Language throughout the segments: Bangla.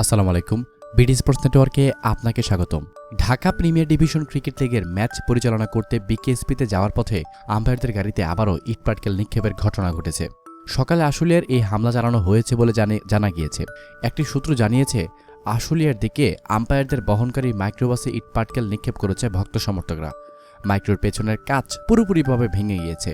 আসসালামু আলাইকুম। বিডি স্পোর্টস নেটওয়ার্কে আপনাকে স্বাগতম। ঢাকা প্রিমিয়ার ডিভিশন ক্রিকেট লিগের ম্যাচ পরিচালনা করতে বিকেএসপিতে যাওয়ার পথে আম্পায়ারদের গাড়িতে আবারও ইটপাটকেল নিক্ষেপের ঘটনা ঘটেছে। সকালে আশুলিয়ার এই হামলা চালানো হয়েছে বলে জানে গিয়েছে। একটি সূত্র জানিয়েছে, আশুলিয়ার দিকে আম্পায়ারদের বহনকারী মাইক্রোবাসে ইটপাটকেল নিক্ষেপ করেছে ভক্ত সমর্থকরা। মাইক্রোর পেছনের কাজ পুরোপুরিভাবে ভেঙে গিয়েছে।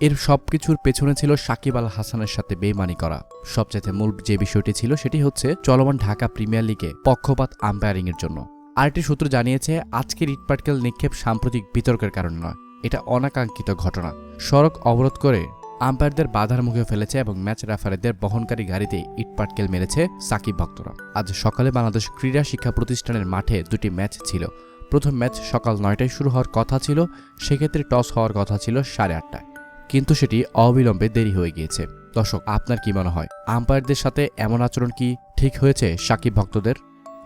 এর সব কিছুর পেছনে ছিল সাকিব আল হাসানের সাথে বেমানি করা। সবচেয়ে মূল যে বিষয়টি ছিল সেটি হচ্ছে চলমান ঢাকা প্রিমিয়ার লিগে পক্ষপাত আম্পায়ারিংয়ের জন্য। আরেকটি সূত্র জানিয়েছে, আজকের ইটপাটকেল নিক্ষেপ সাম্প্রতিক বিতর্কের কারণে নয়। এটা অনাকাঙ্ক্ষিত ঘটনা। সড়ক অবরোধ করে আম্পায়ারদের বাধার মুখে ফেলেছে এবং ম্যাচ রেফারিদের বহনকারী গাড়িতে ইটপাটকেল মেরেছে সাকিব ভক্তরা। আজ সকালে বাংলাদেশ ক্রীড়া শিক্ষা প্রতিষ্ঠানের মাঠে দুটি ম্যাচ ছিল। প্রথম ম্যাচ সকাল নয়টায় শুরু হওয়ার কথা ছিল, সেক্ষেত্রে টস হওয়ার কথা ছিল সাড়ে আটটায়। কিন্তু সেটি অবিলম্বে দেরি হয়ে গিয়েছে। দর্শক, আপনার কি মনে হয়, আম্পায়ারদের সাথে এমন আচরণ কি ঠিক হয়েছে সাকিব ভক্তদের?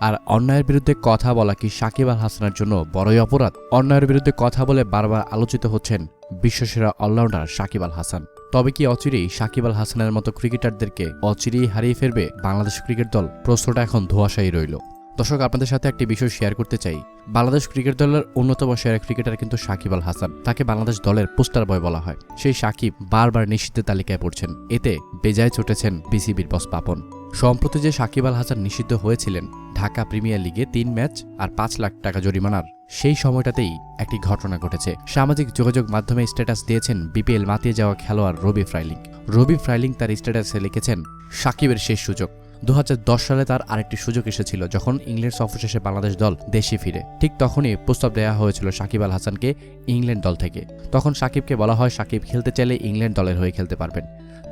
আর অন্যায়ের বিরুদ্ধে কথা বলা কি সাকিব আল হাসানের জন্য বড়ই অপরাধ? অন্যায়ের বিরুদ্ধে কথা বলে বারবার আলোচিত হচ্ছেন বিশ্বসেরা অলরাউন্ডার সাকিব আল হাসান। তবে কি অচিরেই সাকিব আল হাসানের মতো ক্রিকেটারদেরকে অচিরেই হারিয়ে ফেলবে বাংলাদেশ ক্রিকেট দল? প্রশ্নটা এখন ধোয়াশাই রইল। দর্শক, আপনাদের সাথে একটি বিষয় শেয়ার করতে চাই। বাংলাদেশ ক্রিকেট দলের অন্যতম সেরা ক্রিকেটার কিন্তু সাকিব আল হাসান। তাকে বাংলাদেশ দলের পোস্টার বয় বলা হয়। সেই সাকিব বারবার নিষিদ্ধের তালিকায় পড়ছেন। এতে বেজায় চটেছেন বিসিবির বস পাপন। সম্প্রতি যে সাকিব আল হাসান নিষিদ্ধ হয়েছিলেন, ঢাকা প্রিমিয়ার লিগে তিন ম্যাচ আর পাঁচ লাখ টাকা জরিমানার, সেই সময়টাতেই একটি ঘটনা ঘটেছে। সামাজিক যোগাযোগ মাধ্যমে স্ট্যাটাস দিয়েছেন বিপিএল মাতিয়ে যাওয়া খেলোয়াড় রবি ফ্রাইলিং। রবি ফ্রাইলিং তার স্ট্যাটাসে লিখেছেন, সাকিবের শেষ সুযোগ। দু হাজার দশ সালে তার আরেকটি সুযোগ এসেছিল যখন ইংল্যান্ড সফর শেষে বাংলাদেশ দল দেশে ফিরে। ঠিক তখনই প্রস্তাব দেওয়া হয়েছিল সাকিব আল হাসানকে ইংল্যান্ড দল থেকে। তখন সাকিবকে বলা হয়, সাকিব খেলতে চাইলে ইংল্যান্ড দলের হয়ে খেলতে পারবেন।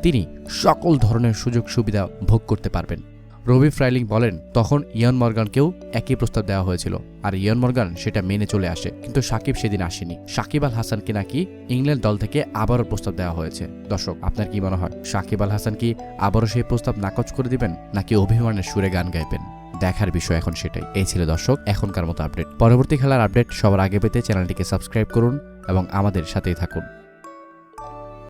তিনি সকল ধরনের সুযোগ সুবিধা ভোগ করতে পারবেন। রবি ফ্রাইলিং বলেন, তখন ইয়ন মর্গানকেও একই প্রস্তাব দেওয়া হয়েছিল, আর ইয়ন মর্গান সেটা মেনে চলে আসে। কিন্তু সাকিব সেদিন আসেনি। সাকিব আল হাসানকে নাকি ইংল্যান্ড দল থেকে আবারও প্রস্তাব দেওয়া হয়েছে। দর্শক, আপনার কি মনে হয়, সাকিব আল হাসান কি আবারও সেই প্রস্তাব নাকচ করে দিবেন, নাকি অভিমানের সুরে গান গাইবেন? দেখার বিষয় এখন সেটাই। এই ছিল দর্শক, এখনকার মতো আপডেট। পরবর্তী খেলার আপডেট সবার আগে পেতে চ্যানেলটিকে সাবস্ক্রাইব করুন এবং আমাদের সাথেই থাকুন।